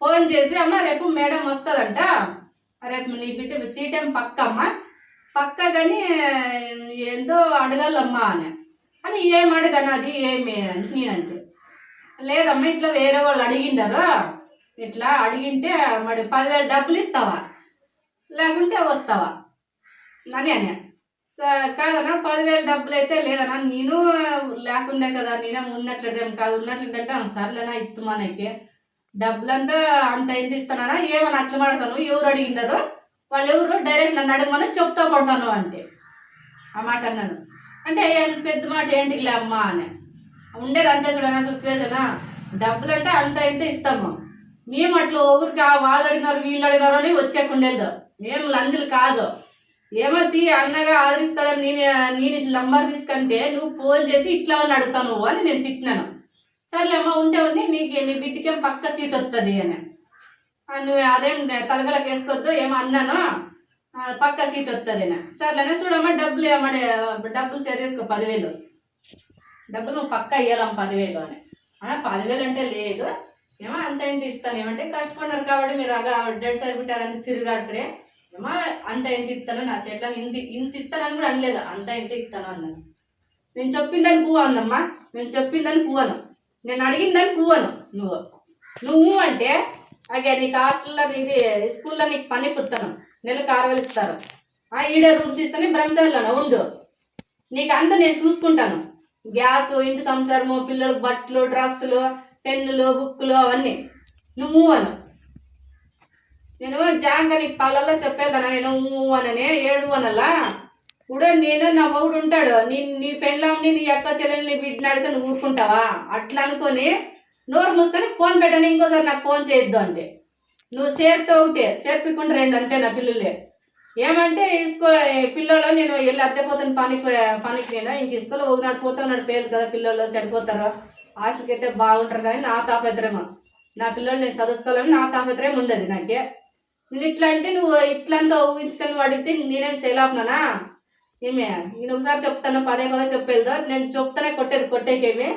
Phone చేసి అమ్మ రేపు మేడం వస్తుందంట. రేపు నీ బిడ్డ సీట్ ఏం పక్క అమ్మ పక్క కానీ ఎంతో అడగాలమ్మా అని. అని ఏం అడగను అది ఏమి? అని నేనంటే లేదమ్మా ఇట్లా వేరే వాళ్ళు అడిగిండారు? ఇట్లా అడిగింటే మరి పదివేలు డబ్బులు ఇస్తావా? లేకుంటే వస్తావా? అని అనే. కాదన్నా పదివేలు డబ్బులు అయితే లేదన్నా నేను లేకుందే కదా నేనే ఉన్నట్లేదేం కాదు ఉన్నట్లేదంటే సర్లేనా ఇస్తుమానైతే డబ్బులంతా అంత ఎంత ఇస్తానా ఏమని అట్లా పడతాను ఎవరు అడిగినారు వాళ్ళు ఎవరు? డైరెక్ట్ నన్ను అడగమని చెప్తా కొడతాను అంటే ఆ మాట అన్నాను. అంటే ఎంత పెద్ద మాట ఏంటిలే అమ్మా అని. ఉండేది అంతే చూడనా సిచ్యువేషన్ డబ్బులు అంటే అంత ఎంత ఇస్తాము? మేము అట్లా ఒకరికి ఆ వాళ్ళు అడిగినారు వీళ్ళు అడిగినారు అని వచ్చేకుండేది. మేము లంజులు కాదు. ఏమతి అన్నగా ఆదరిస్తాడని నేను నేను ఇట్లా నంబర్ తీసుకుంటే నువ్వు ఫోన్ చేసి ఇట్లా అని అడుగుతావు నువ్వు అని నేను తిట్టినాను. సర్లే అమ్మ ఉంటే ఉంది నీకు నీ బిడ్డకేం పక్క సీట్ వస్తుంది అని. నువ్వు అదేం తలగలకు వేసుకోవద్దు ఏమో అన్నాను. పక్క సీట్ వస్తుంది అని. సర్లేనే చూడమ్మా డబ్బులు ఏమడే డబ్బులు సరేసుకో పదివేలు. డబ్బులు నువ్వు పక్క ఇవ్వాలమ్మ పదివేలు అని. పదివేలు అంటే లేదు. ఏమో అంత ఇంత ఇస్తాను? ఏమంటే కష్టపడినారు కాబట్టి మీరు అగా డెడ్ సైడ్ పెట్టాలంటే ఏమో అంత ఇంత ఇస్తాను నా సెట్లను ఇంత ఇంత ఇస్తానని కూడా అనలేదు. అంత ఇంత ఇస్తాను అన్నాను. నేను చెప్పిందని పువ్వు అందమ్మా నేను చెప్పిందని పువ్వను నేను అడిగిందని పువ్వను నువ్వు. నువ్వు అంటే అగే నీకు హాస్టల్లో ఇది స్కూల్లో నీకు పని పుత్తను నెలకు ఆరువేలు ఇస్తారు ఆ ఈడే రూమ్ తీసుకొని బ్రహ్మచారిలోనే ఉండు. నీకు అంతా నేను చూసుకుంటాను. గ్యాస్ ఇంటి సంసారము పిల్లలకు బట్టలు డ్రెస్సులు పెన్నులు బుక్కులు అవన్నీ నువ్వు అను. నేను జాగ్రత్త నీకు పాలల్లో చెప్పేదానా నేను ఊ అననే ఏడు అనలా? ఇప్పుడు నేను నా మొగుడు ఉంటాడు. నీ నీ పెళ్ళాంని నీ అక్క చెల్లెల్ని నీ బిడ్డని నువ్వు ఊరుకుంటావా? అట్లా అనుకొని నోరు మూసుకొని ఫోన్ పెట్టాను ఇంకోసారి నాకు ఫోన్ చేయొద్దు అంటే. నువ్వు సేర్తో ఒకటే. సేర్చుకుంటే రెండు అంతే నా పిల్లలే. ఏమంటే ఇసుకో పిల్లలు నేను వెళ్ళి అద్దెపోతాను పనికి పనికి నేను ఇంక ఇసుకోలో ఒకనాడు పోతా ఉన్నాడు పేరు కదా పిల్లలు చెడిపోతారు. హాస్టల్కి అయితే బాగుంటారు కానీ నా తాపత్రమా నా పిల్లలు నేను చదువుకోవాలని నా తాపత్రయం ఉండదు నాకే. నేను ఇట్లా అంటే నువ్వు ఇట్లంతా ఊహించుకొని వాడితే నేనేం చేయలేపునానా ఏమే? నేను ఒకసారి చెప్తాను పదే పదే చెప్పేదో నేను చెప్తానే కొట్టేది కొట్టేకేమే?